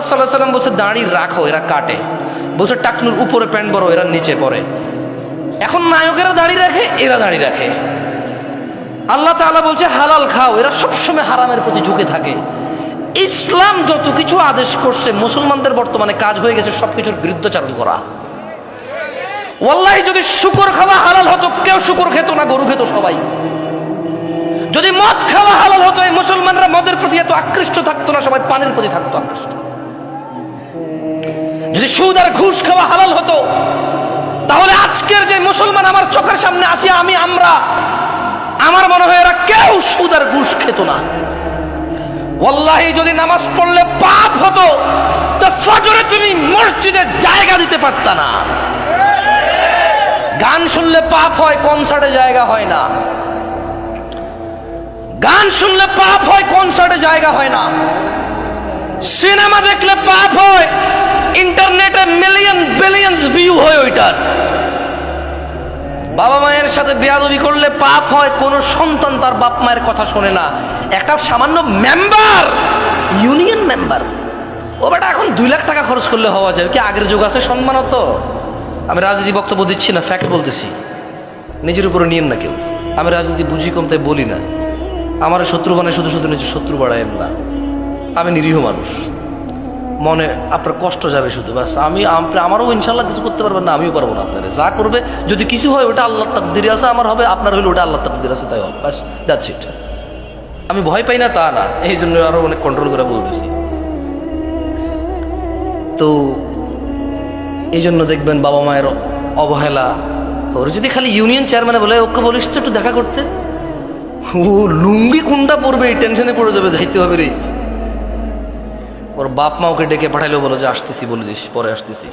মোহাম্মদ সাল্লাহ সাল্লাম বলছে, দাড়ি রাখো, এরা কাটে। বলছে, টাকনুর উপরে প্যান্ট বড়, এরা নিচে পড়ে। এখন নায়কেরা দাড়ি রাখে, এরা দাড়ি রাখে। আল্লাহ তাআলা বলছে, হালাল খাও। এরা সবসময় হারামের প্রতি ঝুঁকে থাকে। ইসলাম যত কিছু আদেশ করছে, মুসলমানদের বর্তমানে কাজ হয়ে গেছে সবকিছুর বিরুদ্ধাচারণ করা। ওয়াল্লাহি, যদি শুকর খাওয়া হালাল হতো, কেউ শুকর খেত না, গরু খেত সবাই। যদি মদ খাওয়া হালাল হতো, এই মুসলমানরা মদের প্রতি এত আকৃষ্ট থাকতো না, সবাই পানের প্রতি থাকতো আকৃষ্ট। যদি সুদ আর ঘুষ খাওয়া হালাল হতো। তাহলে আজকের যে মুসলমান আমার চোখের সামনে আসি, আমি, আমরা, আমার মনে হয় এরা কেউ সুদ আর ঘুষ খেত না। ওয়াল্লাহি, যদি নামাজ পড়লে পাপ হতো, তো ফজরে তুমি মসজিদে জায়গা দিতে পারতা না। গান শুনলে পাপ হয় কনসার্টে জায়গা হয় না। গান শুনলে পাপ হয় কনসার্টে জায়গা হয় না। সিনেমা দেখলে পাপ হয় ইন্টারনেটে মিলিয়ন বিলিয়ন্স ভিউ হয় ওইটার। বাবা মায়ের সাথে বেয়াদবি করলে পাপ হয়, কোন সন্তান তার বাপ মায়ের কথা শোনে না। একটা সামান্য মেম্বার ইউনিয়ন মেম্বার ও বেটা, এখন দুই লাখ টাকা খরচ করলে হওয়া যাবে কি আগের যুগ আছে সম্মান তো আমি রাজনীতি বক্তব্য দিচ্ছি না ফ্যাক্ট বলতেছি। নিজের উপরে নিয়েন না কেউ। আমি রাজনীতি বুঝি কম, তাই বলি না। আমার শত্রু বানায় শুধু শুধু নিজের শত্রু বাড়ায়েন না। আমি নিরীহ মানুষ। মনে আপনার কষ্ট যাবে শুধু বাস আমি আম- আমারও ইনশাল্লাহ কিছু করতে পারবেন না, আমিও পারব না আপনার। যা করবে, যদি কিছু হয় ওটা আল্লাহ তাকদিরে আছে, আমার হবে, আপনার হইলে ওটা আল্লাহ তাকদির আছে, তাই হবে বাস দ্যাটস ইট আমি ভয় পাই না তা না, এই জন্য আরও অনেক কন্ট্রোল করে বলতেছি। তো এই জন্য দেখবেন বাবা মায়ের অবহেলা, ওর যদি খালি ইউনিয়ন চেয়ারম্যানে বলে, ওকে বলিস তো একটু দেখা করতে? ও লুঙ্গি কোনটা পড়বে এই টেনশনে পড়ে যাবে, যাইতে হবে রে। ওর বাপ মা ওকে ডেকে পাঠাইলো বলো যে আসতেছি বলে দিস পরে আসতেছি।